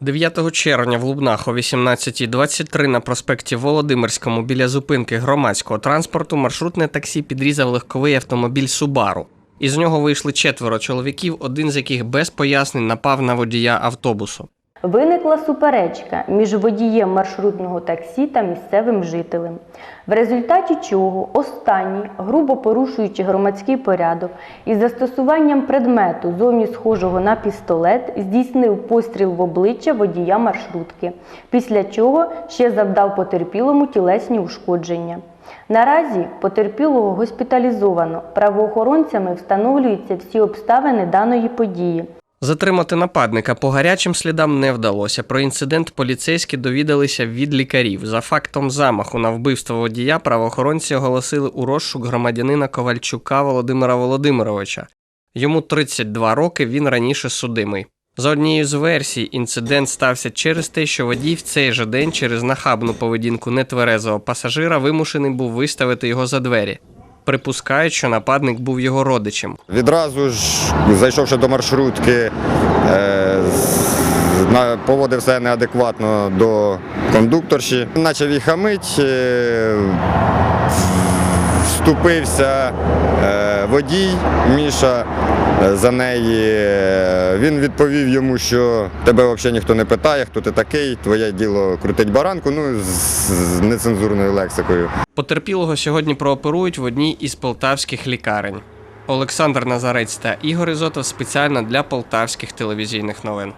9 червня в Лубнах о 18.23 на проспекті Володимирському біля зупинки громадського транспорту маршрутне таксі підрізав легковий автомобіль Субару. Із нього вийшли четверо чоловіків, один з яких без пояснень напав на водія автобусу. Виникла суперечка між водієм маршрутного таксі та місцевим жителем, в результаті чого останній, грубо порушуючи громадський порядок із застосуванням предмету, зовні схожого на пістолет, здійснив постріл в обличчя водія маршрутки, після чого ще завдав потерпілому тілесні ушкодження. Наразі потерпілого госпіталізовано. Правоохоронцями встановлюються всі обставини даної події. Затримати нападника по гарячим слідам не вдалося. Про інцидент поліцейські довідалися від лікарів. За фактом замаху на вбивство водія правоохоронці оголосили у розшук громадянина Ковальчука Володимира Володимировича. Йому 32 роки, він раніше судимий. За однією з версій, інцидент стався через те, що водій в цей же день через нахабну поведінку нетверезого пасажира вимушений був виставити його за двері. Припускають, що нападник був його родичем. Відразу ж, зайшовши до маршрутки, е, поводив себе неадекватно до кондукторші. Почав їх хамить, е, вступився е, водій Міша е, за неї. Е, Він відповів йому, що тебе взагалі ніхто не питає, хто ти такий, твоє діло крутить баранку, ну з, нецензурною лексикою. Потерпілого сьогодні прооперують в одній із полтавських лікарень. Олександр Назарець та Ігор Ізотов спеціально для полтавських телевізійних новин.